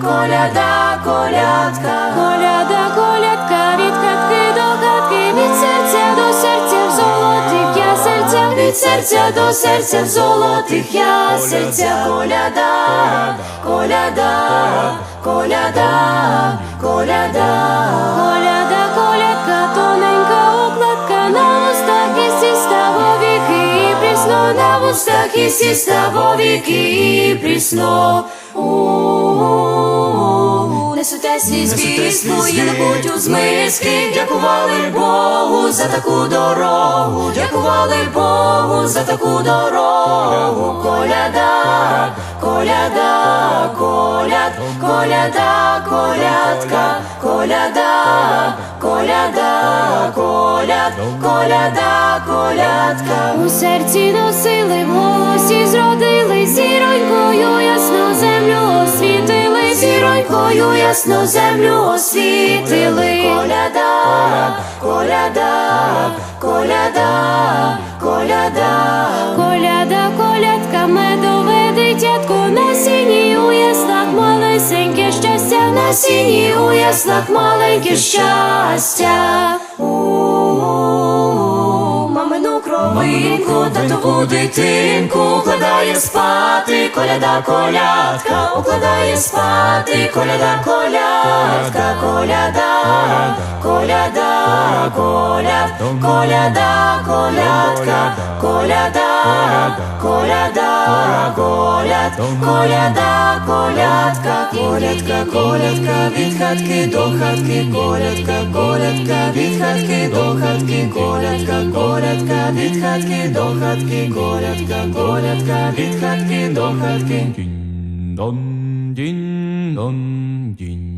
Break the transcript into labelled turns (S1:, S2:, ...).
S1: коляда,
S2: колядка, коляда, колядка, від катки до хатки, від серця до серця в золотих ясельцях, від серця до серця в золотих ясельцях, коляда, коляда, коляда, коляда, коляда. так і сіста вовіки і прісно. Несете свій звісно, я на путь у змиски, дякували Богу за таку дорогу, дякували Богу за таку дорогу, коляда, коляда, коляд, коляда колядка, коляда, коляда, коляд, коляда, колядка. У серці носили, в голосі зродили, зіронькою ясно землю освітили, зіронькою ясно землю освітили. Коляда, коляда, коляда, коляда, коляда, колядка. осінні у яснах маленьке щастя. У -у -у. Мамину кровинку, татову дитинку, укладає спати, коляда колядка, укладає спати, коляда колядка, коляда, коляда, коляд, коляда, колядка, коляда коляда, коляд, коляда, колядка, колядка, колядка, від хатки до хатки, колядка, колядка, від хатки до хатки, колядка, колядка, від хатки до хатки, колядка, колядка, від хатки до хатки.
S1: Дін-дон, дін-дон, дін.